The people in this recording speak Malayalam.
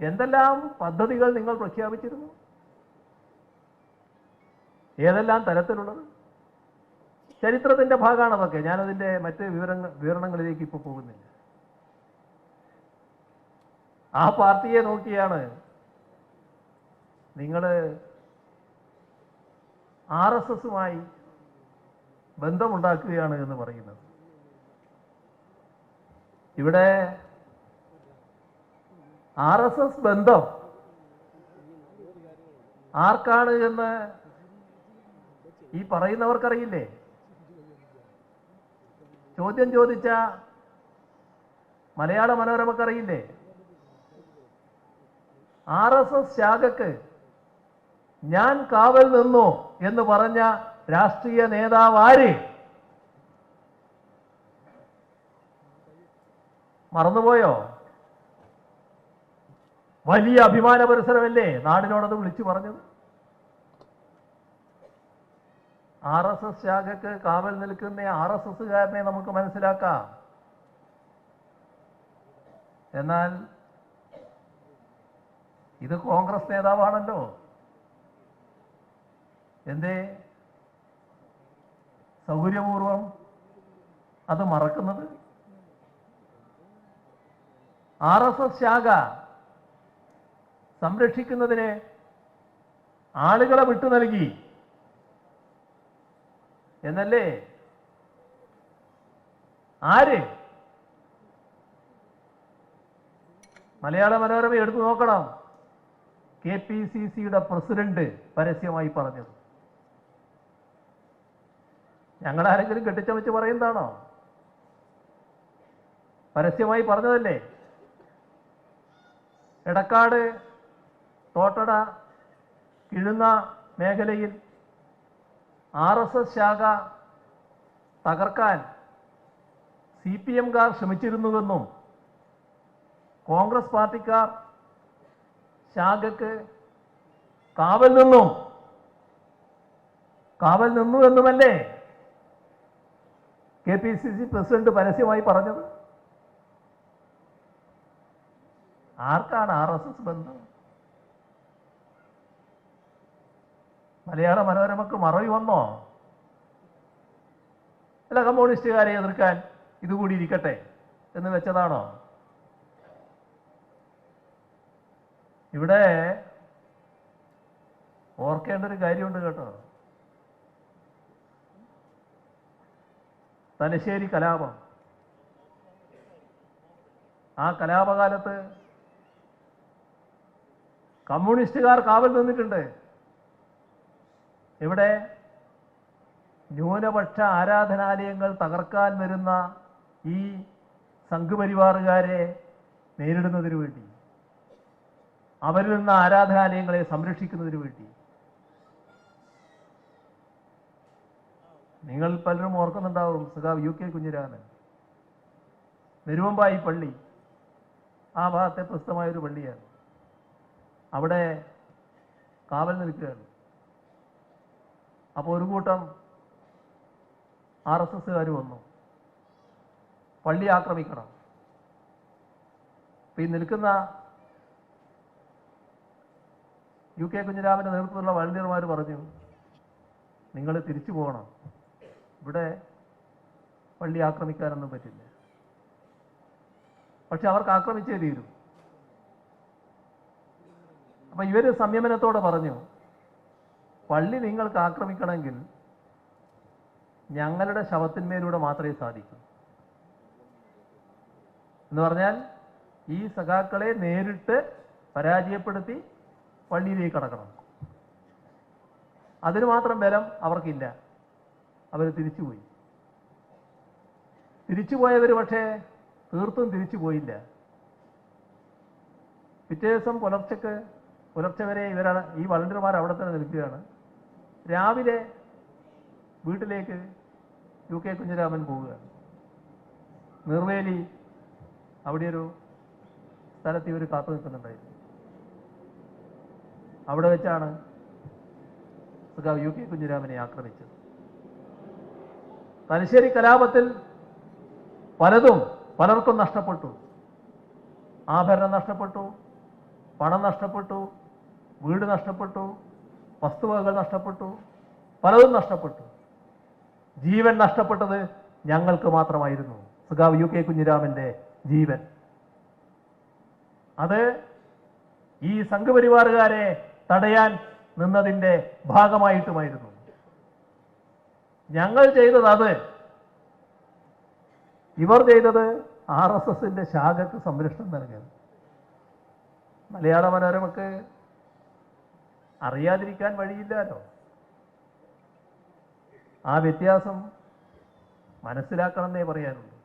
എന്തെല്ലാം പദ്ധതികൾ നിങ്ങൾ പ്രഖ്യാപിച്ചിരുന്നു? ഏതെല്ലാം തരത്തിലുള്ളത്? ചരിത്രത്തിന്റെ ഭാഗമാണ് അതൊക്കെ ഞാനതിന്റെ മറ്റ് വിവരങ്ങൾ വിവരണങ്ങളിലേക്ക് ഇപ്പോൾ പോകുന്നില്ല. ആ പാർട്ടിയെ നോക്കിയാണ് നിങ്ങൾ ആർ എസ് എസുമായി ബന്ധമുണ്ടാക്കുകയാണ് എന്ന് പറയുന്നത്. ഇവിടെ ആർ എസ് എസ് ബന്ധം. ആർക്കാണ് എന്ന് ഈ പറയുന്നവർക്കറിയില്ലേ? ചോദ്യം ചോദിച്ച മലയാള മനോരമക്കറിയില്ലേ? ആർ എസ് എസ് ശാഖക്ക് ഞാൻ കാവൽ നിന്നു എന്ന് പറഞ്ഞ രാഷ്ട്രീയ നേതാവ് ആര്? മറന്നുപോയോ? വലിയ അഭിമാന പരിസരമല്ലേ? നാടിനോടത് വിളിച്ചു പറഞ്ഞത്. ആർ എസ് എസ് ശാഖക്ക് കാവൽ നിൽക്കുന്ന ആർ എസ് എസ്സുകാരനെ നമുക്ക് മനസ്സിലാക്കാം. എന്നാൽ ഇത് കോൺഗ്രസ് നേതാവാണല്ലോ. എന്തേ? സൗകര്യപൂർവം അത് മറക്കുന്നത്. ആർ എസ് എസ് ശാഖ സംരക്ഷിക്കുന്നതിന് ആളുകളെ വിട്ടു നൽകി. എന്നല്ലേ? ആര്? മലയാള മനോരമ എടുത്തു നോക്കണം. കെ പി സി സിയുടെ പ്രസിഡന്റ് പരസ്യമായി പറഞ്ഞത്. ഞങ്ങൾ ആരെങ്കിലും കെട്ടിച്ചമച്ച് പറയുന്നതാണോ? പരസ്യമായി പറഞ്ഞതല്ലേ? എടക്കാട് തോട്ടട കിഴുന്ന മേഖലയിൽ ആർ എസ് എസ് ശാഖ തകർക്കാൻ സി പി എംകാർ ശ്രമിച്ചിരുന്നുവെന്നും കോൺഗ്രസ് പാർട്ടിക്കാർ ശാഖക്ക് കാവൽ നിന്നു കാവൽ നിന്നു എന്നുമല്ലേ K P C C president പരസ്യമായി പറഞ്ഞത്? ആർക്കാണ് ആർ എസ് എസ് ബന്ധം? മലയാള മനോരമക്ക് മറവി വന്നോ? അല്ല കമ്മ്യൂണിസ്റ്റുകാരെ എതിർക്കാൻ ഇതുകൂടി ഇരിക്കട്ടെ എന്ന് വെച്ചതാണോ? ഇവിടെ ഓർക്കേണ്ട ഒരു കാര്യമുണ്ട് കേട്ടോ. തലശ്ശേരി കലാപം. ആ കലാപകാലത്ത് കമ്മ്യൂണിസ്റ്റുകാർ കാവൽ നിന്നിട്ടുണ്ട്. ഇവിടെ ന്യൂനപക്ഷ ആരാധനാലയങ്ങൾ തകർക്കാൻ വരുന്ന ഈ സംഘപരിവാറുകാരെ നേരിടുന്നതിന് വേണ്ടി അവരിൽ നിന്ന് ആരാധനാലയങ്ങളെ സംരക്ഷിക്കുന്നതിന് വേണ്ടി. നിങ്ങൾ പലരും ഓർക്കുന്നുണ്ടാവും സഖാവ് യു കെ കുഞ്ഞിരാമൻ. നെരുവമ്പായി പള്ളി ആ ഭാഗത്തെ പ്രസിദ്ധമായൊരു പള്ളിയാണ്. അവിടെ കാവൽ നിൽക്കുകയാണ്. അപ്പോൾ ഒരു കൂട്ടം ആർ എസ് എസ്സുകാർ വന്നു. പള്ളി ആക്രമിക്കണം. അപ്പൊ ഈ നിൽക്കുന്ന യു കെ കുഞ്ഞിരാമന്റെ നേതൃത്വത്തിലുള്ള വളണ്ടിയർമാർ പറഞ്ഞു നിങ്ങൾ തിരിച്ചു പോകണം. ഇവിടെ പള്ളി ആക്രമിക്കാനൊന്നും പറ്റില്ല. പക്ഷെ അവർക്ക് ആക്രമിച്ചേ തീരും. അപ്പൊ ഇവർ സംയമനത്തോടെ പറഞ്ഞു പള്ളി നിങ്ങൾക്ക് ആക്രമിക്കണമെങ്കിൽ ഞങ്ങളുടെ ശവത്തിന്മേലൂടെ മാത്രമേ സാധിക്കൂ. എന്ന് പറഞ്ഞാൽ ഈ സഖാക്കളെ നേരിട്ട് പരാജയപ്പെടുത്തി പള്ളിയിലേക്ക് കടക്കണം. അതിന് മാത്രം ബലം അവർക്കില്ല. അവർ തിരിച്ചുപോയി. തിരിച്ചുപോയവർ പക്ഷേ തീർത്തും തിരിച്ചു പോയില്ല പിറ്റേ ദിവസം പുലർച്ചക്ക് പുലർച്ചെ വരെ ഇവരാണ് ഈ വളണ്ടിയർമാർ അവിടെ തന്നെ നിൽക്കുകയാണ്. രാവിലെ വീട്ടിലേക്ക് യു കെ കുഞ്ഞിരാമൻ പോവുക. നിർവേലി അവിടെ ഒരു സ്ഥലത്ത് ഇവർ കാത്തു നിൽക്കുന്നുണ്ടായിരുന്നു. അവിടെ വെച്ചാണ് സഖാവ് യു കെ കുഞ്ഞിരാമനെ ആക്രമിച്ചത്. തലശ്ശേരി കലാപത്തിൽ പലതും പലർക്കും നഷ്ടപ്പെട്ടു. ആഭരണം നഷ്ടപ്പെട്ടു പണം നഷ്ടപ്പെട്ടു വീട് നഷ്ടപ്പെട്ടു വസ്തുവകകൾ നഷ്ടപ്പെട്ടു പലതും നഷ്ടപ്പെട്ടു. ജീവൻ നഷ്ടപ്പെട്ടത് ഞങ്ങൾക്ക് മാത്രമായിരുന്നു. സുഖാവ് യു കെ കുഞ്ഞിരാമന്റെ ജീവൻ. അത് ഈ സംഘപരിവാറുകാരെ തടയാൻ നിന്നതിന്റെ ഭാഗമായിട്ടുമായിരുന്നു. ഞങ്ങൾ ചെയ്തത് അത്. ഇവർ ചെയ്തത് ആർ എസ് എസിന്റെ ശാഖക്ക് സംരക്ഷണം നൽകൽ. മലയാള മനോരമക്ക് അറിയാതിരിക്കാൻ വഴിയില്ലല്ലോ ആ വ്യത്യാസം മനസ്സിലാക്കണമെന്നേ പറയാനുള്ളൂ.